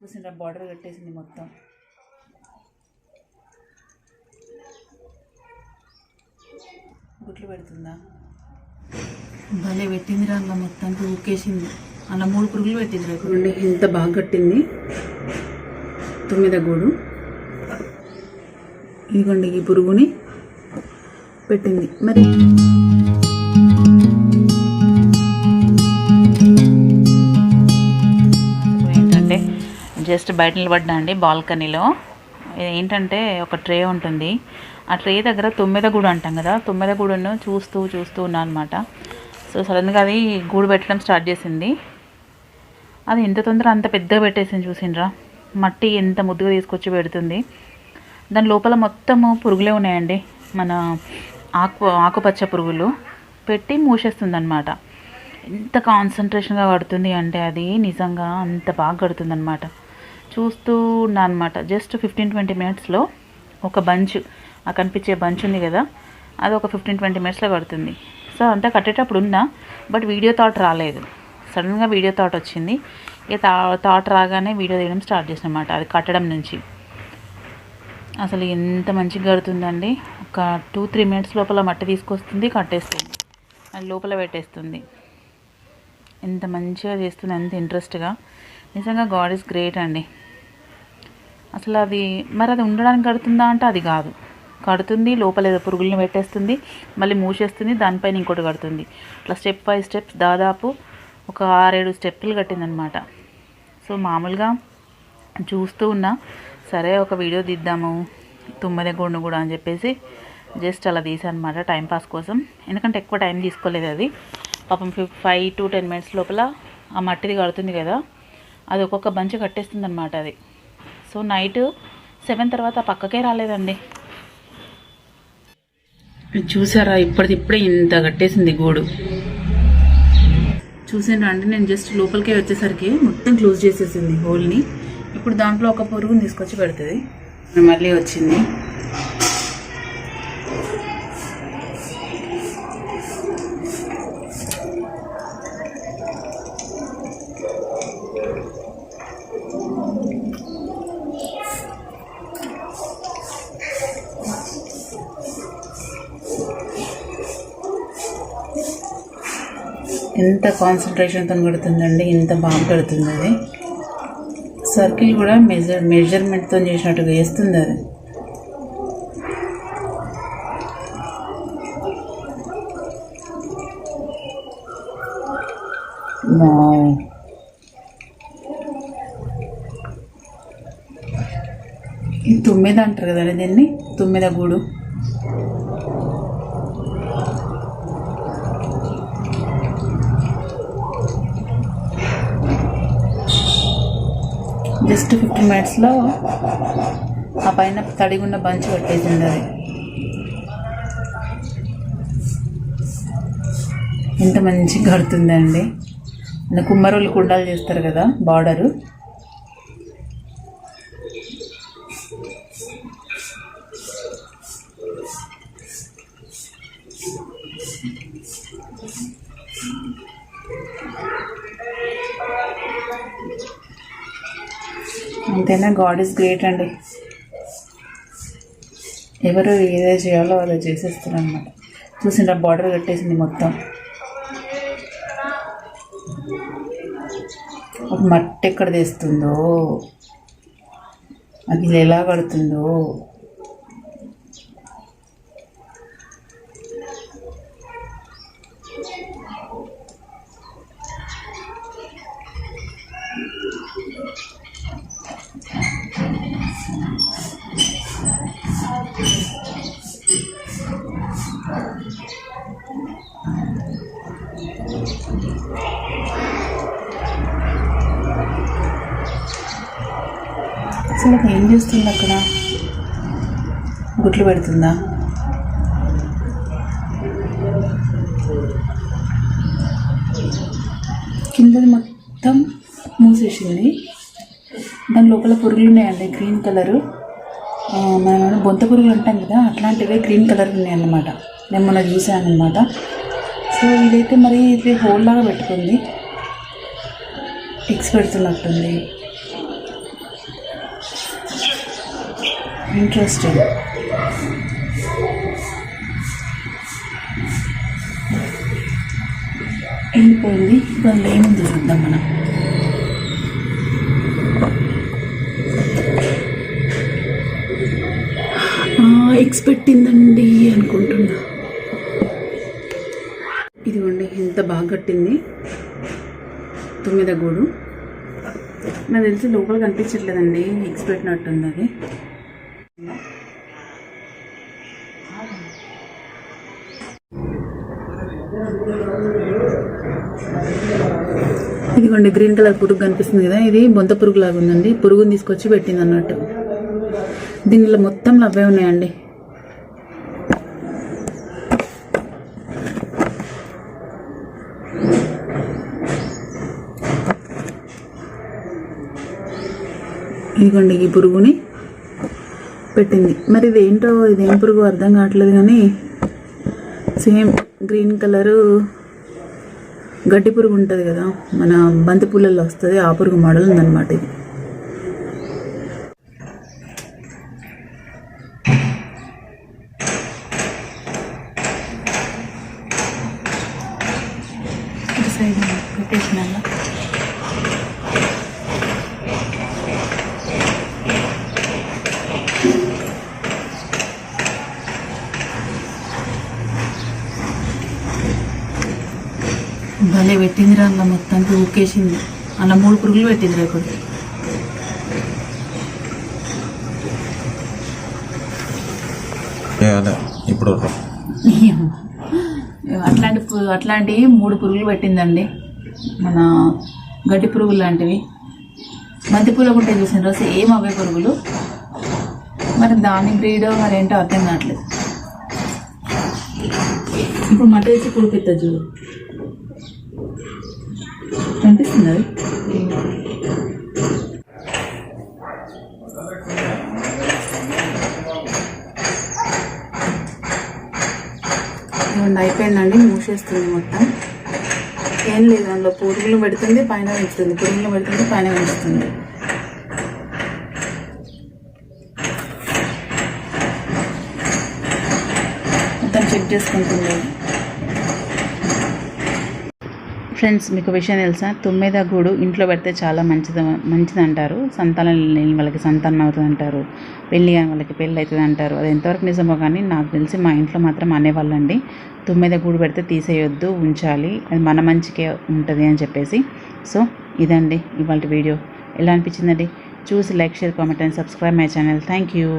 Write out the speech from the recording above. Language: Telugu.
చూసిన బార్డర్ కట్టేసింది మొత్తం. గుట్లు పెడుతుందా? భలే పెట్టింది రంగ మొత్తానికి ఊకేసింది అలా మూడు పురుగులు పెట్టింది చూడండి ఎంత బాగా కట్టింది. తొమ్మిదో గూడు. ఇదిగోండి ఈ పురుగుని పెట్టింది. మరి జస్ట్ బయట నిలబడ్డా అండి బాల్కనీలో. ఏంటంటే ఒక ట్రే ఉంటుంది. ఆ ట్రే దగ్గర తొమ్మిద గూడు అంటాం కదా తొమ్మిద గూడును చూస్తూ చూస్తూ ఉన్నా అనమాట సో సడన్గా అది గూడు పెట్టడం స్టార్ట్ చేసింది. అది ఎంత తొందర అంత పెద్దగా పెట్టేసింది చూసిండ్రా. మట్టి ఎంత ముద్దుగా తీసుకొచ్చి పెడుతుంది. దాని లోపల మొత్తము పురుగులే ఉన్నాయండి. మన ఆకు ఆకుపచ్చ పురుగులు పెట్టి మూసేస్తుంది అనమాట ఎంత కాన్సన్ట్రేషన్గా కడుతుంది అంటే అది నిజంగా అంత బాగా కడుతుంది అనమాట చూస్తూ ఉన్నా అనమాట జస్ట్ ఫిఫ్టీన్ ట్వంటీ మినిట్స్లో ఒక బంచ్ ఆ కనిపించే బంచ్ ఉంది కదా అది ఒక ఫిఫ్టీన్ ట్వంటీ మినిట్స్లో కడుతుంది. సో అంతా కట్టేటప్పుడు ఉన్నా బట్ వీడియో థాట్ రాలేదు. సడన్గా వీడియో థాట్ వచ్చింది. ఇక థా థాట్ రాగానే వీడియో తీయడం స్టార్ట్ చేసిన అనమాట అది కట్టడం నుంచి. అసలు ఎంత మంచిగా కడుతుందండి. ఒక టూ త్రీ మినిట్స్ లోపల మట్టి తీసుకొస్తుంది కట్టేస్తుంది. అది లోపల పెట్టేస్తుంది. ఎంత మంచిగా చేస్తుంది ఎంత ఇంట్రెస్ట్గా. నిజంగా గాడ్ ఇస్ గ్రేట్ అండి. అసలు అది మరి అది ఉండడానికి కడుతుందా అంటే అది కాదు. కడుతుంది లోపల ఏదో పురుగుల్ని పెట్టేస్తుంది మళ్ళీ మూసేస్తుంది దానిపైన ఇంకోటి కడుతుంది. ఇట్లా స్టెప్ బై స్టెప్స్ దాదాపు ఒక ఆరేడు స్టెప్పులు కట్టిందనమాట. సో మామూలుగా చూస్తూ ఉన్నా సరే ఒక వీడియో తీద్దాము తుమ్మదే గుండు కూడా అని చెప్పేసి జస్ట్ అలా తీసానమాట అనమాట టైంపాస్ కోసం. ఎందుకంటే ఎక్కువ టైం తీసుకోలేదు అది. పాపం fif five to ten minutes లోపల ఆ మట్టిది కడుతుంది కదా అది ఒక్కొక్క బంచ్ కట్టేస్తుంది అనమాట అది. సో నైట్ సెవెన్ తర్వాత ఆ పక్కకే రాలేదండి. చూసారా? ఇప్పటిది ఇప్పుడే ఇంత కట్టేసింది గూడు. చూసాను అండి నేను జస్ట్ లోపలికే వచ్చేసరికి మొత్తం క్లోజ్ చేసేసింది హోల్ని. ఇప్పుడు దాంట్లో ఒక పొరుగుని తీసుకొచ్చి పెడుతుంది. మళ్ళీ వచ్చింది. ఎంత కాన్సన్ట్రేషన్తో కడుతుందండి ఎంత బాగా పెడుతుంది అది సర్కిల్ కూడా మెజర్ మెజర్మెంట్తో చేసినట్టుగా వేస్తుంది అది. ఇది తుమ్మిద అంటారు కదండి దీన్ని? తుమ్మిద గూడు. జస్ట్ ఫిఫ్టీన్ మినిట్స్లో ఆ పైన తడిగున్న బంచ్ పెట్టేసింది అది ఎంత మంచిగా కడుతుందండి మన కుమ్మరోళ్ళు కుండాలు చేస్తారు కదా బార్డరు. అంతేనా? గాడ్ ఇస్ గ్రేట్ అండి. ఎవరు ఏదో చేయాలో అలా చేసేస్తారు అనమాట చూసిండ్రా బార్డర్ కట్టేసింది మొత్తం. ఒక మట్టి ఎక్కడ తెస్తుందో అది ఎలా కడుతుందో అసలు ఏం చేస్తుంది అక్కడ? గుట్లు పెడుతుందా? కిందది మొత్తం మూసేసింది. దాని లోపల పురుగులు ఉన్నాయండి గ్రీన్ కలరు. మనం బొంత పురుగులు ఉంటాం కదా అట్లాంటివే గ్రీన్ కలర్ ఉన్నాయన్నమాట నేను మొన్న చూసాను అనమాట సో ఇదైతే మరి ఇది హోల్ లాగా పెట్టుకుంది. టిక్స్ పెడుతున్నట్టుంది. ఇంట్రెస్టింగ్ ఎండిపోయింది. ఇప్పుడు ఏముంది చూద్దాం మనం. ఎగ్స్ పెట్టిందండి అనుకుంటున్నా. ఇదిగోండి ఎంత బాగా కట్టింది. తొమ్మిద గూడు నాకు తెలిసి లోపల కనిపించట్లేదండి ఎగ్స్ పెట్టినట్టుంది అది. ఇదిగోండి గ్రీన్ కలర్ పురుగు కనిపిస్తుంది కదా ఇది బొంత పురుగు లాగా ఉందండి పురుగుని తీసుకొచ్చి పెట్టింది అన్నట్టు దీనిలో మొత్తం లవ్వే ఉన్నాయండి. ఇదిగోండి ఈ పురుగుని పెట్టింది. మరి ఇది ఇదేం పురుగు అర్థం కావట్లేదు కానీ సేమ్ గ్రీన్ కలరు గడ్డి పురుగు ఉంటుంది కదా మన బంతి పూలలో వస్తుంది ఆ పురుగు మోడల్ ఉందన్నమాట ఇది. సైడ్ పెట్టేసిన భలే పెట్టిందిరా అలా మొత్తానికి ఊకేసింది. అలా మూడు పురుగులు పెట్టిందిరా ఇప్పుడు. ఇప్పుడు అట్లాంటి అట్లాంటి మూడు పురుగులు పెట్టిందండి. మన గడ్డి పురుగులు లాంటివి. బంతి పూలు ఉంటే చూసిన సేమ్ అవే పురుగులు. మరి దాని బ్రీడో మరి ఏంటో అర్థం కావట్లేదు. ఇప్పుడు మట వేసి పుడిపిస్తా చూడు. కనిపిస్తుంది? ఇవ్వండి అయిపోయిందండి? మూసేస్తుంది మొత్తం. ఏం లేదు అందులో పురుగులు పెడుతుంది పైన పెంచుతుంది పురుగులు పెడుతుంది పైన పెంచుతుంది మొత్తం చెక్ చేసుకుంటుంది. ఫ్రెండ్స్ మీకు విషయం తెలుసా? తుమ్మెద గూడు ఇంట్లో పెడితే చాలా మంచిది మంచిది అంటారు సంతానం లేని వాళ్ళకి సంతానం అవుతుంది అంటారు పెళ్ళి కాని వాళ్ళకి పెళ్ళి అవుతుంది అంటారు అది ఎంతవరకు నిజమో కానీ నాకు తెలిసి మా ఇంట్లో మాత్రం అనేవాళ్ళండి. తుమ్మెద గూడు పెడితే తీసేయొద్దు ఉంచాలి. అది మన మంచికే ఉంటుంది అని చెప్పేసి. సో ఇదండి ఇవాళ వీడియో. ఎలా అనిపించిందండి? చూసి like share comment and subscribe my channel. Thank you.